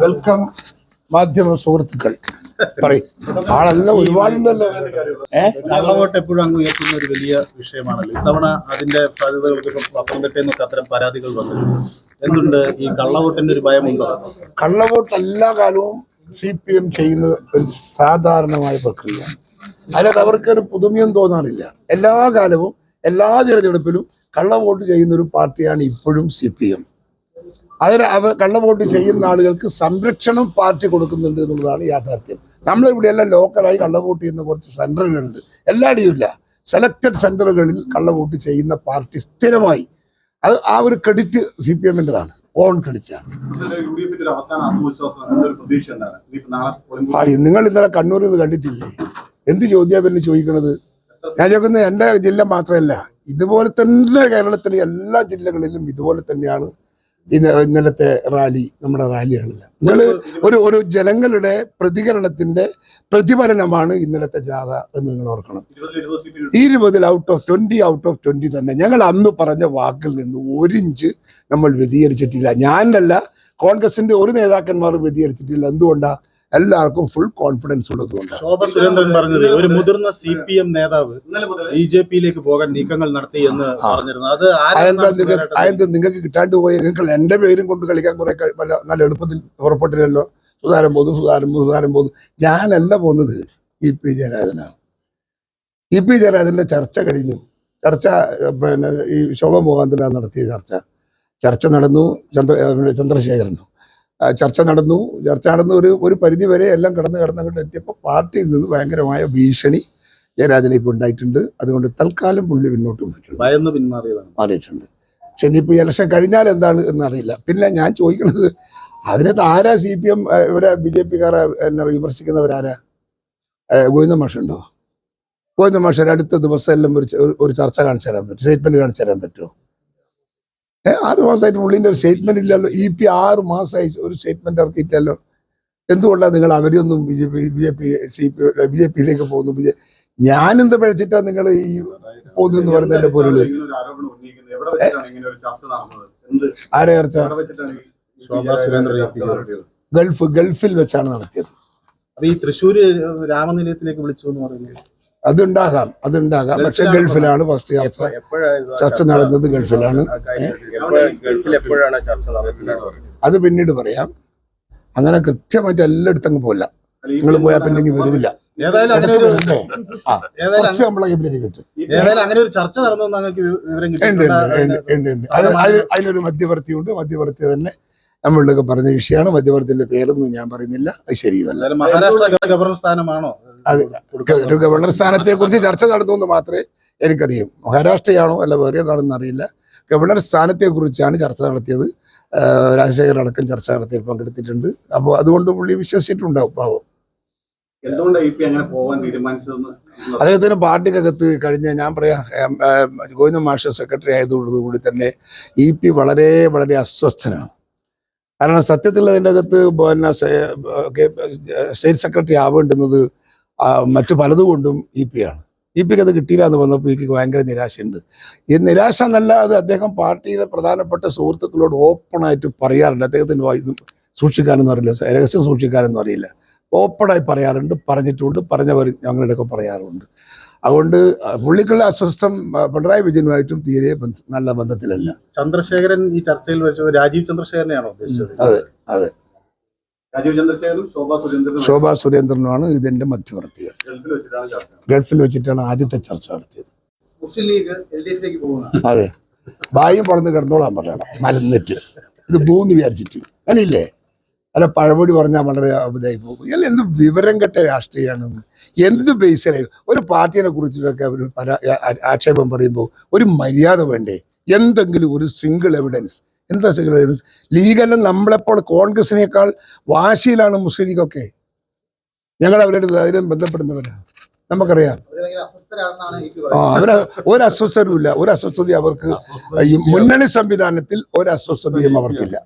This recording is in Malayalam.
വെൽക്കം മാധ്യമ സുഹൃത്തുക്കൾ. പറയും. ആളെല്ലാം ഒരുപാടുണ്ടല്ലോ ഏ? കള്ളവോട്ട് എപ്പോഴും അങ്ങ് ഉയർത്തുന്ന ഒരു വലിയ വിഷയമാണല്ലോ. ഇത്തവണ അതിന്റെ സാധ്യതകൾക്ക് പത്തനംതിട്ടയിൽ നിന്നൊക്കെ അത്തരം പരാതികൾ വന്നു എന്തുണ്ട് ഈ കള്ളവോട്ടിന്റെ ഒരു ഭയമുണ്ടോ? കള്ളവോട്ട് എല്ലാ കാലവും സി പി എം ചെയ്യുന്നത് ഒരു സാധാരണമായ പ്രക്രിയ അല്ലാതെ അവർക്കൊരു പുതുമയും തോന്നാറില്ല. എല്ലാ കാലവും എല്ലാ തിരഞ്ഞെടുപ്പിലും കള്ളവോട്ട് ചെയ്യുന്ന ഒരു പാർട്ടിയാണ് ഇപ്പോഴും സി പി എം അതിന് അവ കള്ളവോട്ട് ചെയ്യുന്ന ആളുകൾക്ക് സംരക്ഷണം പാർട്ടി കൊടുക്കുന്നുണ്ട് എന്നുള്ളതാണ് യാഥാർത്ഥ്യം. നമ്മളിവിടെയെല്ലാം ലോക്കലായി കള്ളവോട്ട് ചെയ്യുന്ന കുറച്ച് സെന്ററുകളുണ്ട് എല്ലായിടെയും ഇല്ല. സെലക്റ്റഡ് സെന്ററുകളിൽ കള്ളവോട്ട് ചെയ്യുന്ന പാർട്ടി സ്ഥിരമായി. അത് ആ ഒരു ക്രെഡിറ്റ് സി പി എമ്മിന്റെതാണ്. ഓൺ ക്രെഡിറ്റാണ് ആ നിങ്ങൾ ഇന്നലെ കണ്ണൂരിൽ ഇത് കണ്ടിട്ടില്ലേ? എന്ത് ചോദ്യം പിന്നെ ചോദിക്കണത്? ഞാൻ ചോദിക്കുന്നത് എന്റെ ജില്ല മാത്രമല്ല. ഇതുപോലെ തന്നെ കേരളത്തിലെ എല്ലാ ജില്ലകളിലും ഇതുപോലെ തന്നെയാണ് ഇന്ന് ഇന്നലത്തെ റാലി നമ്മുടെ റാലികളെല്ലാം നിങ്ങൾ ഒരു ഒരു ജനങ്ങളുടെ പ്രതികരണത്തിന്റെ പ്രതിഫലനമാണ് ഇന്നലത്തെ ജാഥ എന്ന് നിങ്ങൾ ഓർക്കണം. ഇരുപതിൽ out of twenty out of twenty തന്നെ. ഞങ്ങൾ അന്ന് പറഞ്ഞ വാക്കിൽ നിന്ന് ഒരിഞ്ച് നമ്മൾ വ്യതിചരിച്ചിട്ടില്ല ഞാനല്ല കോൺഗ്രസിന്റെ ഒരു നേതാക്കന്മാർ വ്യതിചരിച്ചിട്ടില്ല എന്തുകൊണ്ടാ? എല്ലാവർക്കും ഫുൾ കോൺഫിഡൻസ് ഉള്ളതുകൊണ്ടാണ് ശോഭ സുരേന്ദ്രൻ പറഞ്ഞത് ഒരു മുതിർന്ന സി പി എം നേതാവ് ബി ജെ പിയിലേക്ക് പോകാൻ നീക്കങ്ങൾ നടത്തി എന്ന് പറഞ്ഞിരുന്നു. അത് അതെന്താ നിങ്ങൾക്ക് സുരേന്ദ്രൻ അതെന്താ നിങ്ങൾക്ക് കിട്ടാണ്ട് പോയി നിങ്ങൾ എന്റെ പേരും കൊണ്ട് കളിക്കാൻ കുറെ നല്ല എളുപ്പത്തിൽ പുറപ്പെട്ടില്ലല്ലോ. സുധാരൻ പോകുന്നു സുധാരൻ പോകുന്നു സുധാരൻ പോകുന്നു. ഞാനല്ല പോകുന്നത് ഇ പി ജയരാജനാണ്. ഇ പി ജയരാജന്റെ ചർച്ച കഴിഞ്ഞു. ചർച്ച പിന്നെ ഈ ശോഭ മുഖാന്തര നടത്തിയ ചർച്ച. ചർച്ച നടന്നു. ചന്ദ്ര ചന്ദ്രശേഖരനും. ചർച്ച നടന്നു. ചർച്ച നടന്നു ഒരു ഒരു പരിധി വരെ എല്ലാം കടന്ന് കടന്ന് അങ്ങോട്ട് എത്തിയപ്പോൾ പാർട്ടിയിൽ നിന്ന് ഭയങ്കരമായ ഭീഷണി ജയരാജനെ ഇപ്പോൾ ഉണ്ടായിട്ടുണ്ട്. അതുകൊണ്ട് തൽക്കാലം പുള്ളി പിന്നോട്ട് പോയിട്ടുണ്ട്. മാറിയിട്ടുണ്ട്. പക്ഷെ ഇനിയിപ്പോൾ ഇലക്ഷൻ കഴിഞ്ഞാൽ എന്താണ് എന്നറിയില്ല പിന്നെ ഞാൻ ചോദിക്കുന്നത് അതിനകത്ത് ആരാ സി പി എം ഇവരെ ബി ജെ പിക്കാരെ എന്നെ വിമർശിക്കുന്നവരാരാ? ഗോവിന്ദ മാഷുണ്ടോ? ഗോവിന്ദ മാഷ് അടുത്ത ദിവസം എല്ലാം ഒരു ഒരു- ചർച്ച കാണിച്ചു തരാൻ പറ്റും. സ്റ്റേറ്റ്മെന്റ് കാണിച്ചു തരാൻ പറ്റുമോ? ആറ് മാസമായിട്ട് പുള്ളിന്റെ ഒരു സ്റ്റേറ്റ്മെന്റ് ഇല്ലല്ലോ. ഇ പി ആറ് മാസമായി ഒരു സ്റ്റേറ്റ്മെന്റ് ഇറക്കിയിട്ടല്ലോ എന്തുകൊണ്ടാണ് നിങ്ങൾ അവരെയൊന്നും B J P B J P C P B J പിയിലേക്ക് പോകുന്നു? ബി ജെ ഞാനെന്ത് പഴച്ചിട്ടാ നിങ്ങൾ ഈ പോകുന്നെന്ന് പറയുന്നതിന്റെ പൊരുൾ? ഇങ്ങനെ ഒരു ആരോപണം ഉന്നയിക്കുന്നത്? എവിടെ വെച്ചിട്ടാണ് ഇങ്ങനെ ഒരു ചർച്ച നടന്നത്? എന്ത്? ആരെ ചർച്ച? എവിടെ വെച്ചിട്ടാണ് ഈ സുരേന്ദ്രൻ ചർച്ച ഗൾഫ് ഗൾഫിൽ വെച്ചാണ് നടത്തിയത്. അപ്പൊ ഈ തൃശ്ശൂര് രാമനിലയത്തിലേക്ക് വിളിച്ചു എന്ന് പറയുന്നത് അതുണ്ടാകാം അതുണ്ടാകാം. പക്ഷെ ഗൾഫിലാണ് ഫസ്റ്റ് ചർച്ച. ചർച്ച നടന്നത് ഗൾഫിലാണ്. ഗൾഫിൽ എപ്പോഴാണ് ചർച്ച നടന്നിട്ടുള്ളത് അത് പിന്നീട് പറയാം. അങ്ങനെ കൃത്യമായിട്ട് എല്ലായിടത്തും അങ്ങ് പോല നിങ്ങൾ പോയാൽ പിന്നെ ഇനി വരില്ല. അതിനൊരു മധ്യവർത്തിയുണ്ട്. മധ്യവർത്തി തന്നെ നമ്മളിലൊക്കെ പറഞ്ഞ വിഷയമാണ്. മധ്യവർത്തിന്റെ പേരൊന്നും ഞാൻ പറയുന്നില്ല. അത് ശരിയല്ല എന്തായാലും മഹാരാഷ്ട്ര ഗവർണർ സ്ഥാനമാണോ? അത് ഒരു ഗവർണർ സ്ഥാനത്തെ കുറിച്ച് ചർച്ച നടന്നു എന്ന് മാത്രമേ എനിക്കറിയൂ. മഹാരാഷ്ട്രയാണോ അല്ല വേറെ ഏതാണെന്ന് അറിയില്ല. ഗവർണർ സ്ഥാനത്തെ കുറിച്ചാണ് ചർച്ച നടത്തിയത്. രാജശേഖർ അടക്കം ചർച്ച നടത്തിയിൽ പങ്കെടുത്തിട്ടുണ്ട്. അപ്പോൾ അതുകൊണ്ട് പുള്ളി വിശ്വസിച്ചിട്ടുണ്ടാവും പാവം. അദ്ദേഹത്തിന് പാർട്ടിക്കകത്ത് കഴിഞ്ഞ ഞാൻ പറയാം ഗോവിന്ദ മാഷ സെക്രട്ടറി ആയതോടുകൂടി തന്നെ ഇ പി വളരെ വളരെ അസ്വസ്ഥനാണ്. കാരണം സത്യത്തിൽ അതിന്റെ അകത്ത് പിന്നെ സ്റ്റേറ്റ് സെക്രട്ടറി ആവേണ്ടുന്നത് മറ്റു പലതുകൊണ്ടും ഇ പി ആണ്. ഇ പിക്ക് അത് കിട്ടിയില്ല എന്ന് വന്നപ്പോൾ ഇ പിക്ക് ഭയങ്കര നിരാശയുണ്ട്. ഈ നിരാശ എന്നല്ലാതെ അദ്ദേഹം പാർട്ടിയിലെ പ്രധാനപ്പെട്ട സുഹൃത്തുക്കളോട് ഓപ്പണായിട്ട് പറയാറുണ്ട്. അദ്ദേഹത്തിന് സൂക്ഷിക്കാനൊന്നും അറിയില്ല. രഹസ്യം സൂക്ഷിക്കാനൊന്നും അറിയില്ല. ഓപ്പണായി പറയാറുണ്ട് പറഞ്ഞിട്ടുണ്ട് പറഞ്ഞവർ ഞങ്ങളുടെയൊക്കെ പറയാറുണ്ട്. അതുകൊണ്ട് പുള്ളിക്കുള്ള അസ്വസ്ഥം പിണറായി വിജയനുമായിട്ടും തീരെ നല്ല ബന്ധത്തിലല്ല. ചന്ദ്രശേഖരൻ ഈ ചർച്ചയിൽ വെച്ച രാജീവ് ചന്ദ്രശേഖരനെയാണോ ഉദ്ദേശിച്ചത്? അതെ രാജീവ് ചന്ദ്രശേഖരനും ശോഭാ സുരേന്ദ്രനും ശോഭാ സുരേന്ദ്രനുമാണ് ഇതിന്റെ മധ്യവർത്തികൾ ഗൾഫിൽ വെച്ചിട്ടാണ് ചർച്ച ഗൾഫിൽ വെച്ചിട്ടാണ് ആദ്യത്തെ ചർച്ച നടത്തിയത്. മുസ്ലിം ലീഗ് എൽ ഡി എഫിലേക്ക് പോകുന്നതാണ് അതെ. ബായും പറഞ്ഞ് കിടന്നോളാൻ പറയണം. മലന്നിട്ട്. ഇത് പോകുന്നു വിചാരിച്ചിട്ട്. അല്ലില്ലേ? അല്ല പഴമൊഴി പറഞ്ഞാൽ വളരെ ഇതായി പോകും. ഇയാൾ എന്ത് വിവരം കെട്ട രാഷ്ട്രീയമാണെന്ന് എന്ത് ബേസിലായി ഒരു പാർട്ടിയെ കുറിച്ചിട്ടൊക്കെ അവർ പല ആക്ഷേപം പറയുമ്പോൾ ഒരു മര്യാദ വേണ്ടേ? എന്തെങ്കിലും ഒരു സിംഗിൾ എവിഡൻസ് എന്താ സിംഗിൾ എവിഡൻസ് ലീഗെല്ലാം നമ്മളെപ്പോൾ കോൺഗ്രസിനേക്കാൾ വാശിയിലാണ് മുസ്ലിം ലീഗൊക്കെ ഞങ്ങൾ അവരുടെ ധൈര്യം ബന്ധപ്പെടുന്നവരാണ് നമുക്കറിയാം ആ അവർ ഒരു അസ്വസ്ഥരുമില്ല ഒരു അസ്വസ്ഥതയും അവർക്ക് മുന്നണി സംവിധാനത്തിൽ ഒരു അസ്വസ്ഥതയും അവർക്കില്ല.